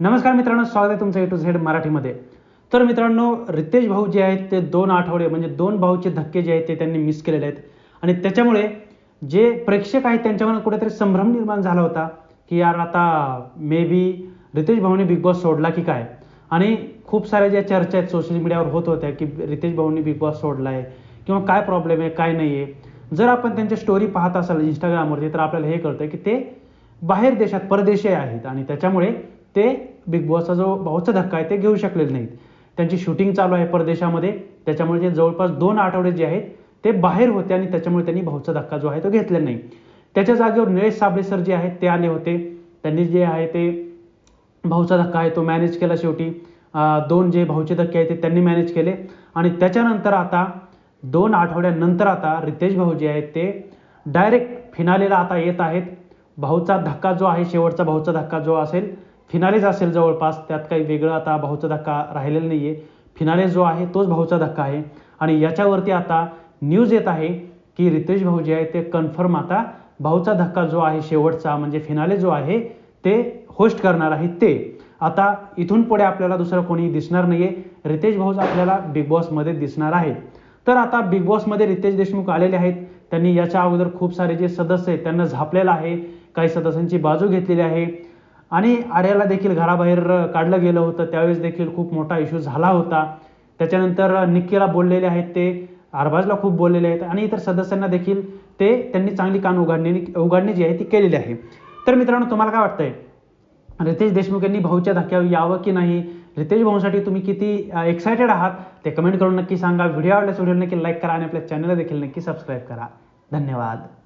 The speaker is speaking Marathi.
नमस्कार मित्रांनो स्वागत आहे तुमचं ए टू झेड मराठीमध्ये. तर मित्रांनो रितेश भाऊ जे आहेत ते दोन आठवडे म्हणजे दोन भाऊचे धक्के जे आहेत ते त्यांनी मिस केलेले आहेत. आणि त्याच्यामुळे जे प्रेक्षक आहेत त्यांच्यामध्ये कुठेतरी संभ्रम निर्माण झाला होता की यार आता मे बी रितेश भाऊने बिग बॉस सोडला की काय? आणि खूप साऱ्या ज्या चर्चा आहेत सोशल मीडियावर होत होत्या की रितेश भाऊंनी बिग बॉस सोडला आहे किंवा काय प्रॉब्लेम आहे काय नाही आहे जर आपण त्यांच्या स्टोरी पाहत असाल इंस्टाग्रामवरती तर आपल्याला हे कळतं की ते बाहेर देशात परदेशी आहेत. आणि त्याच्यामुळे ते बिग बॉसचा जो भाऊचा धक्का आहे ते घेऊ शकलेले नाहीत. त्यांची शूटिंग चालू आहे परदेशामध्ये. त्याच्यामुळे ते जवळपास दोन आठवडे जे आहेत ते बाहेर होते आणि त्याच्यामुळे त्यांनी भाऊचा धक्का जो आहे तो घेतला नाही. त्याच्या जागेवर निलेश साबळे सर जे आहेत ते आले होते. त्यांनी जे आहे ते भाऊचा धक्का आहे तो मॅनेज केला शेवटी. दोन जे भाऊचे धक्के आहेत ते त्यांनी मॅनेज केले. आणि त्याच्यानंतर आता दोन आठवड्यानंतर आता रितेश भाऊ जे आहेत ते डायरेक्ट फिनालेला आता येत आहेत. भाऊचा धक्का जो आहे शेवटचा भाऊचा धक्का जो असेल फिनालेज असेल जवळपास त्यात काही वेगळं आता भाऊचा धक्का राहिलेला नाही आहे फिनाले जो आहे तोच भाऊचा धक्का आहे. आणि याच्यावरती आता न्यूज येत आहे की रितेश भाऊ जे आहे ते कन्फर्म आता भाऊचा धक्का जो आहे शेवटचा म्हणजे फिनाले जो आहे ते होस्ट करणार आहेत ते. आता इथून पुढे आपल्याला दुसरं कोणी दिसणार नाहीये. रितेश भाऊच आपल्याला बिग बॉसमध्ये दिसणार आहेत तर आता बिग बॉसमध्ये रितेश देशमुख आलेले आहेत. त्यांनी याच्या अगोदर खूप सारे जे सदस्य आहेत त्यांना झापलेलं आहे. काही सदस्यांची बाजू घेतलेली आहे. आणि आर्याला देखील घराबाहेर काढलं गेलं होतं. त्यावेळेस देखील खूप मोठा इश्यू झाला होता. त्याच्यानंतर निक्कीला बोललेले आहेत ते अरबाजला खूप बोललेले आहेत आणि इतर सदस्यांना देखील ते त्यांनी चांगली कान उघडणी उघडणी जी आहे ती केलेली आहे. तर मित्रांनो तुम्हाला काय वाटतंय? रितेश देशमुख यांनी भाऊच्या धक्क्यावर यावं की नाही? रितेश भाऊसाठी तुम्ही किती एक्सायटेड आहात? ते कमेंट करून नक्की सांगा. व्हिडिओ आवडल्यास व्हिडिओ नक्की लाईक करा आणि आपल्या चॅनलला देखील नक्की सबस्क्राईब करा. धन्यवाद.